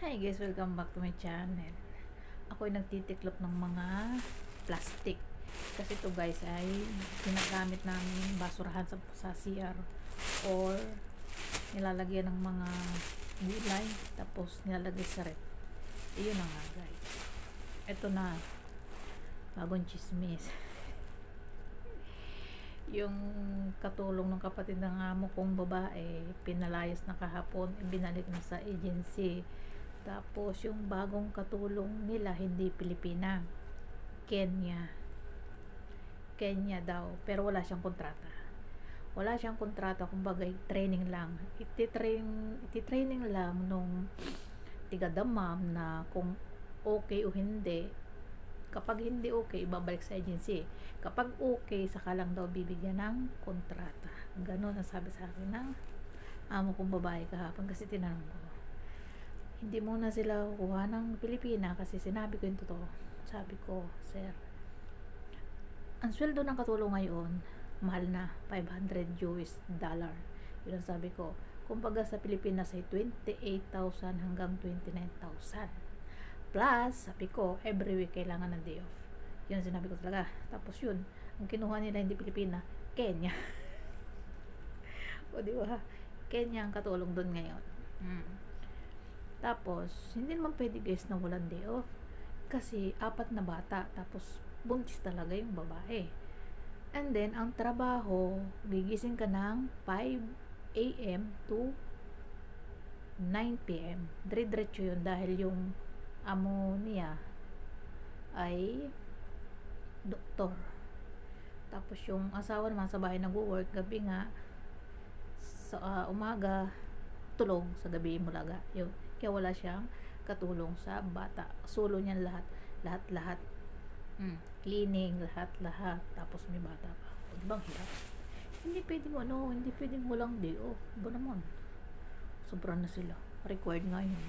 Hi guys, welcome back to my channel. Ako ay nagtitiklop ng mga plastic. Kasi ito guys ay ginagamit namin basurahan sa, sa CR or nilalagyan ng mga gulay tapos nilalagay sa rep. Iyon na nga guys. Ito na bagong chismis. yung katulong ng kapatid ng amo kong babae pinalayas na kahapon binalik na sa agency tapos yung bagong katulong nila hindi Pilipina Kenya Kenya daw pero wala siyang kontrata wala siyang kontrata kumbaga training lang ititrain ititraining lang nung tiga damam na kung okay o hindi kapag hindi okay, babalik sa agency. Kapag okay, saka lang daw bibigyan ng kontrata. Ganon ang sabi sa akin ng amo kong babae kahapon kasi tinanong ko. Hindi muna sila kukuha ng Pilipina kasi sinabi ko yung totoo. Sabi ko, sir, ang sweldo ng katulong ngayon, mahal na, 500 US dollar. Yun ang sabi ko. Kumbaga sa Pilipinas ay 28,000 hanggang 29,000 Plus, sabi ko, every week kailangan ng day off. Yun sinabi ko talaga. Tapos yun, ang kinuha nila hindi Pilipina, Kenya. o di ba? Kenya ang katulong doon ngayon. Hmm. Tapos, hindi naman pwede guys na walang day off. Kasi apat na bata, tapos buntis talaga yung babae. And then, ang trabaho, gigising ka ng 5 a.m. to 9 p.m. Dire-diretso yun dahil yung amo niya ay doktor. Tapos yung asawa naman sa bahay nag-work, gabi nga, sa uh, umaga, tulog, sa gabi mulaga. Yun. Kaya wala siyang katulong sa bata. Solo niyan lahat. Lahat-lahat. Mm. Cleaning, lahat-lahat. Tapos may bata pa. O, bang hirap? Hindi pwedeng ano, hindi pwedeng walang day off. Ba naman? Sobra na sila. Required nga yun.